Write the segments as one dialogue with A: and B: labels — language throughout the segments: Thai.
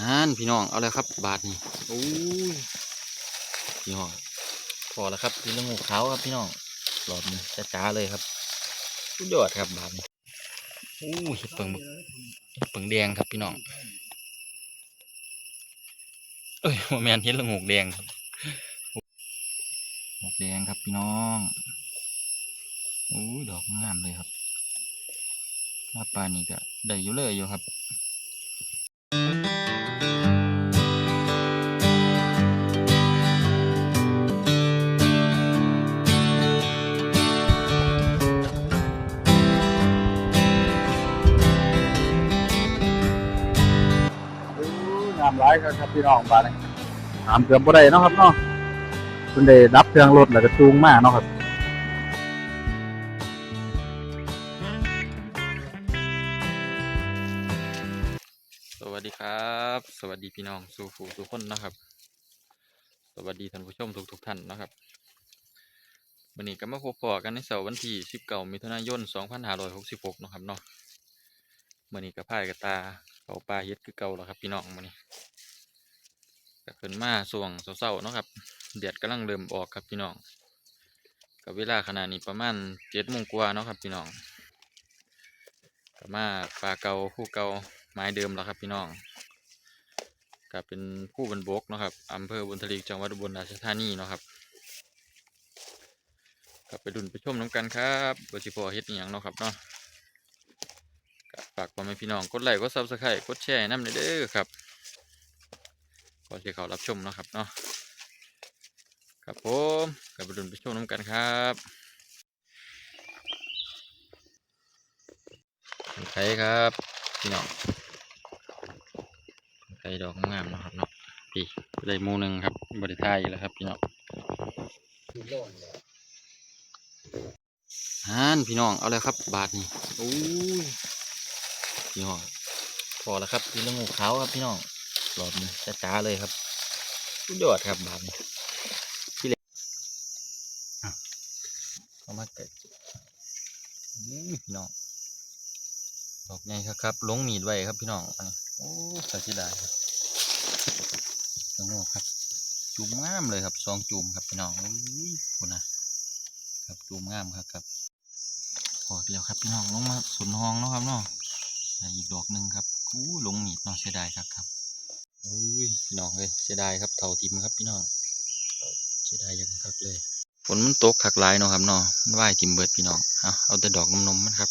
A: ฮันพี่น้องเอาเลยครับ บาทนี่โอ้ยพี่น้องพอแล้วครับพี่ละงูขาวครับพี่น้องหลอดนี่จ้าๆเลยครับสุดยอดครับบาทนี่โอ้ยเห็ดเปิงเห็ดเปิงแดงครับพี่น้องเอ้ยว่าแมนเห็ดละงูแดงครับงูแดงครับพี่น้องโอ้ยดอกงามเลยครับว่าปลานี่ก็ได้อยู่เลยอยู่ครับ
B: งามร้ายครับครับพี่น้องบ้านนี้ถามเกือบบ่ได้เนาะครับเนาะคุณได้ดับเครื่องรถแล้วก็จูงมาเนาะครับ
A: สวัสดีครับ สวัสดีพี่น้องสู่ฝูทุกคนนะครับ สวัสดีท่านผู้ชมทุกทุกท่านนะครับวันนี้ก็มาพบปอกันในเสาร์วันที่19มิถุนายน2566นะครับเนาะวันนี้ก็พายกระตาเขาปลาเฮ็ดคือเก่าแล้วครับ พี่น้องวันนี้ ก็ขึ้นมาส่วงเศร้าๆเนาะครับแดดกำลังเริ่มออกครับพี่น้องกับเวลาขณะนี้ประมาณ7โมงกว่าเนาะครับพี่น้องก็มาปลาเก่าคู่เก่าไม้เดิมแล้วครับพี่น้องก็เป็นผู้บรรบกเนาะครับอำเภอบุญทลีจังหวัดอุบลราชธานีเนาะครับก็ไปดุนไปชมน้ำกันครับบริพอเฮ็ดอย่างเนาะครับเนาะก็ฝากพ่อแม่พี่น้องกดไลค์กดซับสไครต์กดแชร์น้ำเด้อครับ ก่อนที่เขารับชมนะครับเนาะครับผมก็ไปดุนไปชมน้ำกันครับใครครับพี่น้องไก่ดอกงามนะครับเนาะพี่ได้หมูหนึ่งครับบริทายอยู่แล้วครับพี่น้องฮันพี่น้องเอาเลยครับ บาทนี่โอ้ยพี่น้องพอแล้วครับพี่ละงูขาวครับพี่น้อง หลอดนี่จ้าๆเลยครับสุดยอดครับบาทนี่พี่เล็กอะเอามาเกิดอู้ยพี่น้องดอกใหญ่ครับครับลงมีดไว้ครับพี่น้องอันนี้โอ้สัสิดายครับโอ้โหครับจูมงามเลยครับซองจูมครับพี่น้องอุ้ยคุณนะครับจูมงามครับครับพอแล้วครับพี่น้องลงมาสนห้องเนาะครับเนาะได้อีกดอกหนึ่งครับอู้ลงมีดเนาะเสียดายครับครับ อุ้ยพี่น้องเลยเสียดายครับเท่าทิมครับพี่น้องเสียดายอย่างครับเลยฝนมันตกขักหลายเนาะครับเนาะมันว่ายทิมเบิดพี่น้องเอาเอาแต่ดอกนมๆมันครับ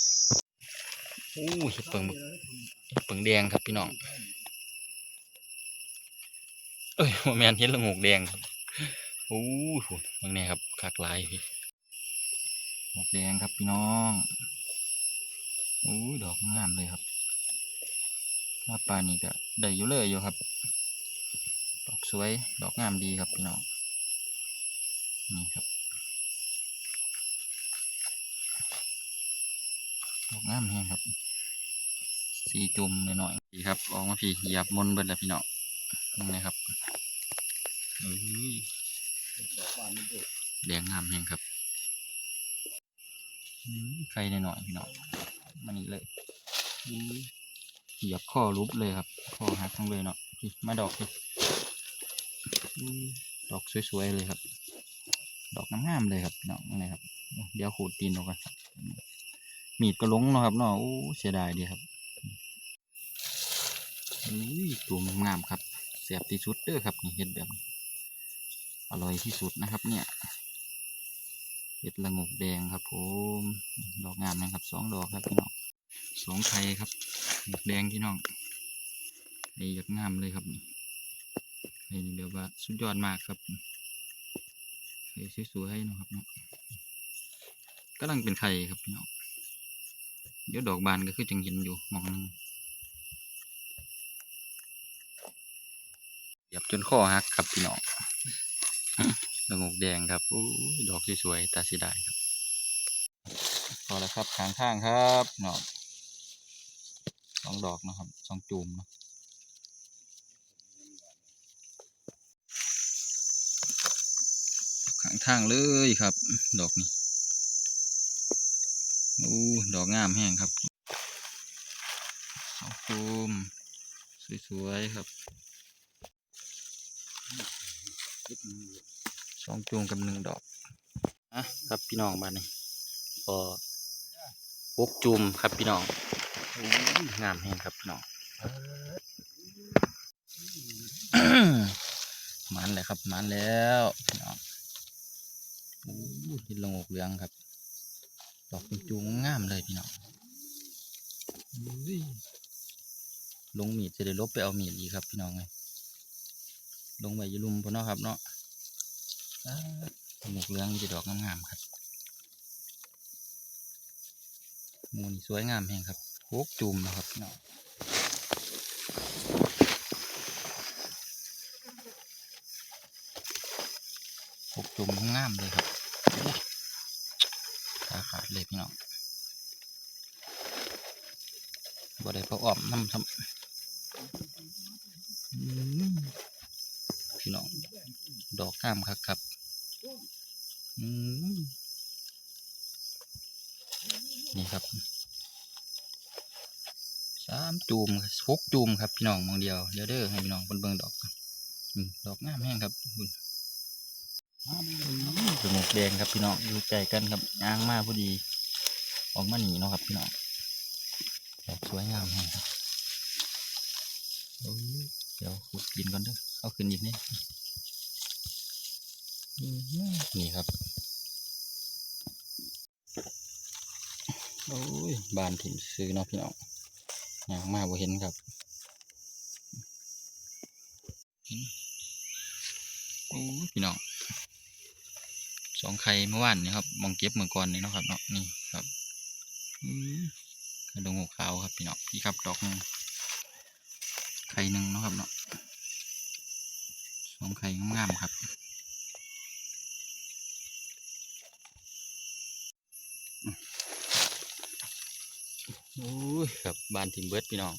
A: อู้เห็ดเปิงเห็ดเปิงแดงครับพี่น้องเอ้ยว่าแมนเห็ดละงกแดงครับโอ้ยโหบางเนี่ยครับคากหลายพี่หมกแดงครับพี่น้องโอ้ยดอกงามเลยครับ ว่าปลานี่ก็ได้อยู่เลยอยู่ครับ ดอกสวย ดอกงามดีครับพี่น้อง นี่ครับ ดอกงามแฮงครับ สีจุ่มหน่อยๆพี่ครับ ออกมาพี่หยียบมนเบิดแล้วพี่น้องนี่นะครับเอ้ยแดงงามแหงครับอืมไข่หน่อยๆพี่น้องมานี่เลยอุ้ย เหยียบข้อรุบเลยครับข้อหักทั้งเลยเนาะมาดอกนี่อุ้ยดอกสวยๆเลยครับ ดอกงามๆเลยครับพี่น้องนี่ครับ เดี๋ยวขูดตีนออกกันมีดก็ลงเนาะครับเนาะโอ้เสียดายดีครับอุ้ตัวงามครับเสียบที่สุดเด้อครับนี่เห็ดแบบอร่อยที่สุดนะครับ เนี่ยเห็ดละงกแดงครับผมดอกงามนะครับสองดอกครับพี่น้องสองไข่ครับ ดอกแดงพี่น้องไอ้ยักงามเลยครับนี่ไอ้เดี๋ยวว่าสุดยอดมากครับไข่สวยๆเนะครับเนาะกำลังเป็นไข่ครับพี่น้องเดี๋ยวดอกบานก็คือจังเห็นอยู่มองหนึงเหยียบจนข้อหักครับพี่น้องละงกแดงครับโอ้ยดอกสวยๆตาสีได้ครับพอแล้วครับข้างข้างๆครับเนาะ สองดอกนะครับสองจูมนะข้างทางเลยครับ ดอกนี้อู้ดอกงามแห้งครับสองจูมสวยๆครับสองจูงกับหนึ่งดอกอะครับพี่น้องบ้านนี้พอพกจุ่มครับพี่น้อง งามแห้งครับพี่น้องมันเลยครับมันแล้วพี่น้องโอ้ยเห็นลงอกเหลืองครับ ดอกจูงงามเลยพี่น้องลงมีดจะได้ลบไปเอามีดอีกครับพี่น้องเลยลงไปยลุมพอเนาะครับเนาะหมกเหลืองมีแต่ดอกงามๆครับมูนสวยงามแหงครับ โคกจุ่มนะครับเน้องโคกจุ่มงามเลยครับขาขาดเลยพี่น้องบ่ได้เขาอ้อมน้ำทำพี่น้อง ดอกงามครับครับอืมนี่ครับสาม จูมครับหกจูมครับพี่น้องมองเดียวเดี๋ยวเด้อให้พี่น้องเบิ่งเบิ่งดอกก่อนดอกงามแห้งครับคุณสมุกแดงครับพี่น้องดูใจกันครับย่างมากพอดี ออกมาหนีเนาะครับพี่น้องดอกสวยงามแฮะครับเดี๋ยวขุดกินก่อนเด้อเอาขึ้นอีกนี่อื้อหือนี่ครับโอ้ยบานถิ่นซื้อเนาะพี่น้อง ยางมากบ่เห็นครับเห็นโอ้พี่น้องสองไข่เมื่อวานนี่ครับมองเก็บเมื่อก่อนนี่นะครับเนาะนี่ครับอือกระดงหัวขาวครับพี่น้องพี่ครับดอกไข่หนึ่งนะครับเนาะสองไข่งามๆครับ โอ้ยครับบานทิมเบิร์ดพี่น้อง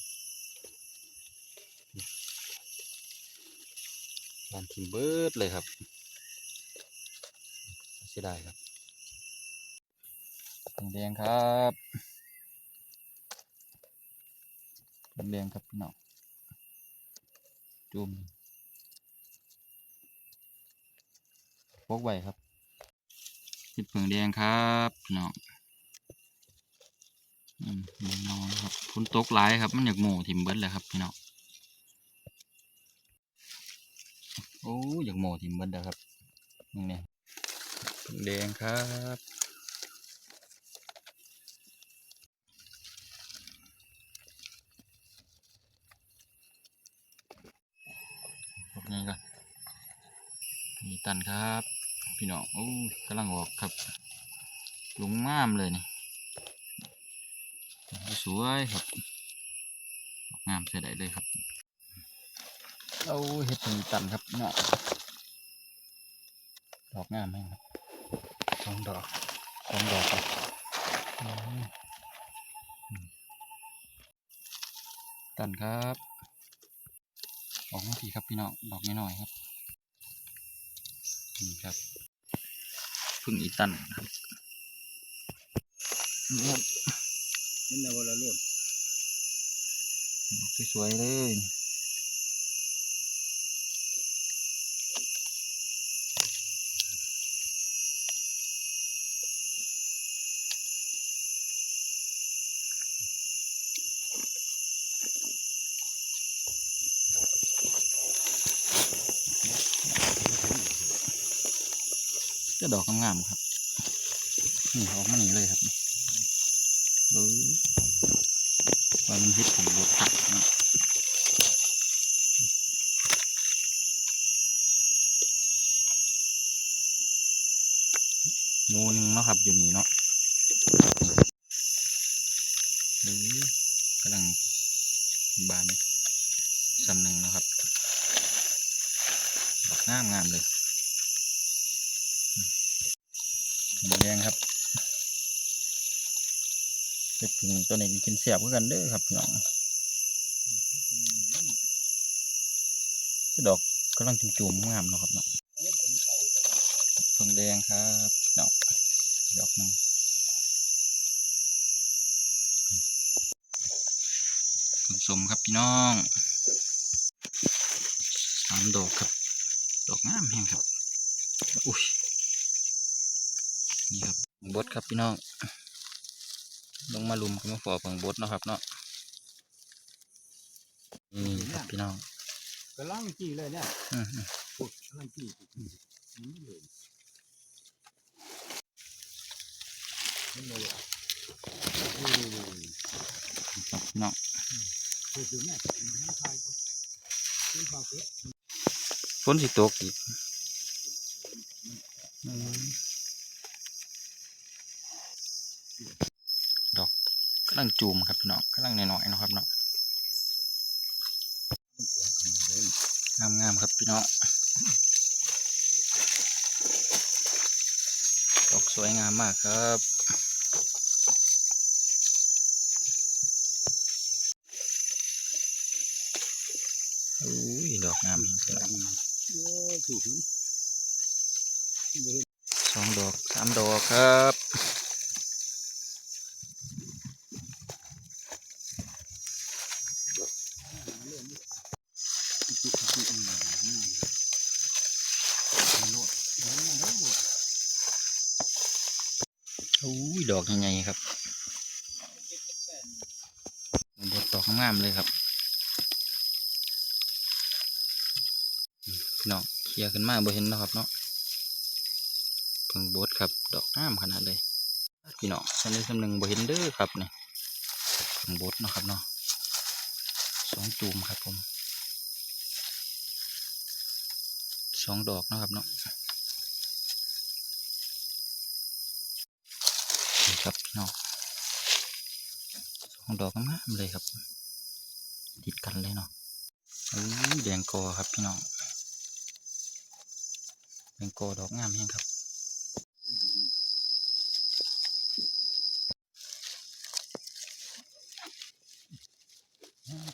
A: บานทิมเบิร์ดเลยครับเสียดายครับทองแดงครับแดงครับพี่น้องจุ่มพกไว้ครับเห็ดเผืองแดงครับพี่น้อง น้องครับฝนตกหลายครับ มันอยากโม่ทิมเบิดเลยครับพี่น้องโอ้อยากโม่ทิมเบิดแล้วครับนี่เนี่ยเผืองแดงครับพวกนี้ก็มีตันครับ พี่น้องโอ้ยกำลังออกครับหลุงงามเลยนี่ สวยครับดอกงามใส่ได้เลยครับ เอาเห็ดมีตันครับเนาะดอกงามแห้งครับสองดอกสองดอกครับอืมอืมตันครับออกมาทีครับพี่น้องดอกน้อยๆครับนี่ครับพึ่งอีตันครับนี่ครับ
B: เห็นแล้วว่าละโลด
A: อกสวยๆเลยจะดอกงามๆครับ นี่ออกมาหนีเลยครับเออ ว่ามันเฮ็ดของรถตักนะโมหนึงเนาะครับอยู่นี่เนาะดูกำลังบานเลยสำหนึ่งเนาะครับดอกงามงามเลยแดงครับ เฮ็ดถึงตัวนี้กินเสียบกันเด้อครับพี่น้องดอกกำลังจุ่มๆงามนะครับเนาะพิ่งแดงครับเนาะดอกหนึ่งเพิ่งสมครับพี่น้องสามดอกครับ ดอกงามแห้งครับอุ้ยนี่ครับบดครับพี่น้อง ลงมาลุมกันมาฟอเบิ่งบดเนาะครับเนาะนี่ครับพี่น้อง
B: กำลังจี้เลยเนี่ย
A: อืม
B: ปุ๊บกำลังจี้อืมอืมเลยนี่เลยอะอืม
A: ๆครับพี่น้อง
B: คือคือเนี่ยน้ำชายก็คือความเสีย
A: ฝนสิตกอีกอืมดอกกำลังจูมครับพี่น้องกำลังน้อยๆเนาะครับเนาะงามๆครับพี่น้องดอกสวยงามมากครับอุ้ยดอกงามจริงๆ
B: โอ้ยถูกหิน
A: สองดอกสามดอกครับ อุ้ยดอกใหญ่ๆครับบดดอกงามเลยครับอืมพี่น้องเคลียร์ขึ้นมาบ่เห็นนะครับเนาะเพิ่งบดครับ ดอกงามขนาดเลยพี่น้องสันนิษฐานหนึ่งบ่เห็นเด้อครับเนี่เพิ่งบดนะครับเนาะสองจูมครับผมสองดอกนะครับเนาะครับพี่น้องสองดอกงามเลยครับ ติดกันเลยเนาะอุ้ยแดงกอครับพี่น้องแดงกอดอกงามแห้งครับ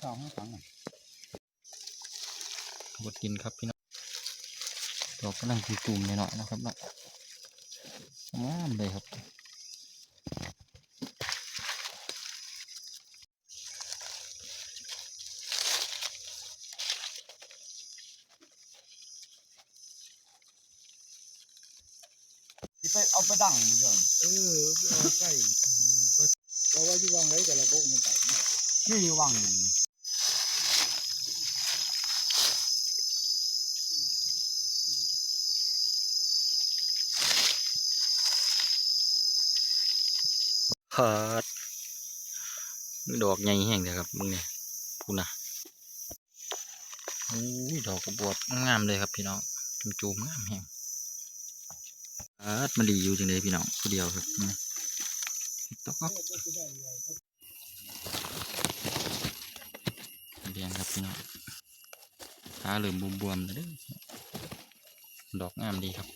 B: สองสอง
A: บดกินครับพี่น้องดอกกำลังจุ่มๆหน่อยๆนะครับเนาะงามเลยครับ
B: ไปเอาไป ดังมันด้วยเออเอาใกล้เอาไว้ที่วางไว้แต่ละโบกมันไปที่วาง
A: พาดดอกใหญ่แห้งเลยครับมึงเนี่ยพูนะอุ้ยดอกกระบวบงามเลยครับพี่น้องจุ่มๆงามแห้ง มันดีอยู่จังเลยพี่น้องผู้เดียวครับนี่ตอกครับแดงครับพี่น้องขาเหลือมบวมๆเลยดอกงามดีครับ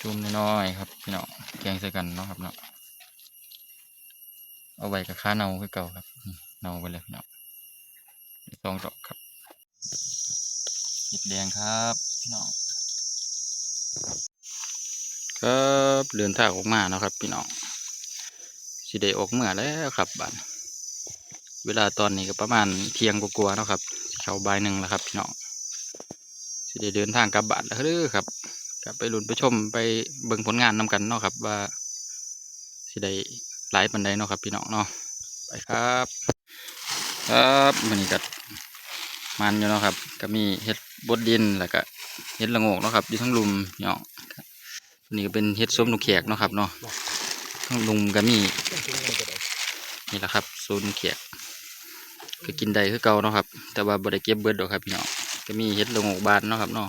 A: จุ่มน้อยๆครับพี่น้องแกงใส่กันเนาะครับเนาะเอาไว้กับข้าเนาคือเก่าครับเนาไปเลยพี่น้องสองดอกครับเห็ดแดงครับพี่น้อง ครับเดินทางออกมาเนาะครับ พี่น้องสิได้ออกเมื่อแล้วครับบัดเวลาตอนนี้ก็ประมาณเที่ยงกว่าๆเนาะครับเข้าบ่ายหนึ่งแล้วครับ พี่น้องสิได้เดินทางกลับบ้านแล้วเด้อครับครับไปลุ้นไปชมไปเบิ่งผลงานนำกันเนาะครับ ว่าสิได้หลายปันใดเนาะครับ พี่น้องเนาะไปครับ ครับมันนี้ก็มันอยู่เนาะครับ ก็มีเห็ดบดดินแล้วก็ เห็ดละโงกเนาะครับอยู่ทั้งลุมพี่น้องอันนี้ก็เป็นเห็ดส้มลูกแขกเนาะครับเนาะทั้งลุมก็มีนี่แหละครับส้มลูกแขกก็กินได้คือเก่าเนาะครับ แต่ว่าบ่ได้เก็บเบิดดอกครับพี่น้องก็มีเห็ดละโงกบานเนาะครับเนาะ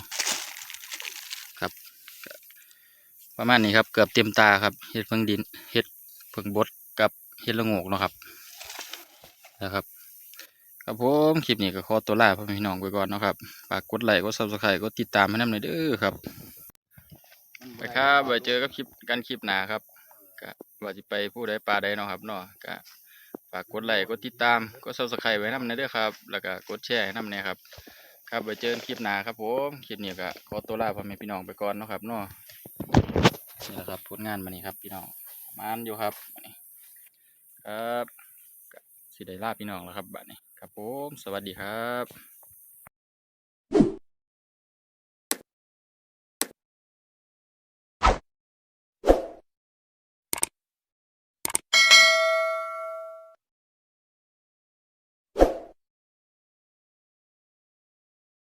A: ประมาณนี้ครับเกือบเต็มตาครับเห็ดเพิ่งดินเห็ดเพิ่งบดกับเห็ดละโงกเนาะครับนะครับ ครับผมคลิปนี้ก็ขอตัวลาพ่อพี่น้องไปก่อนนะครับฝากกดไลค์กดซับสไครต์กดติดตามให้นำหน่อยเด้อครับ ไปครับไว้เจอกับคลิปกันคลิปหนาครับก็ว่าจะไปผู้ใดปลาใดเนาะครับเนาะก็ฝากกดไลค์กดติดตามกดซับสไครต์ไว้นำหน่อยเด้อครับ แล้วก็กดแชร์ให้นำเนี่ยครับ ครับไว้เจอกันคลิปหนาครับผมคลิปนี้ก็ขอตัวลาพ่อแม่พี่น้องไปก่อนเนาะครับเนาะนี่แหละครับผลงานมานี้ครับพี่น้องมานอยู่ครับบัดนี้ครับสิได้ลาพี่น้องแล้วครับบัดนี้ ครับผม สวัสดีครับ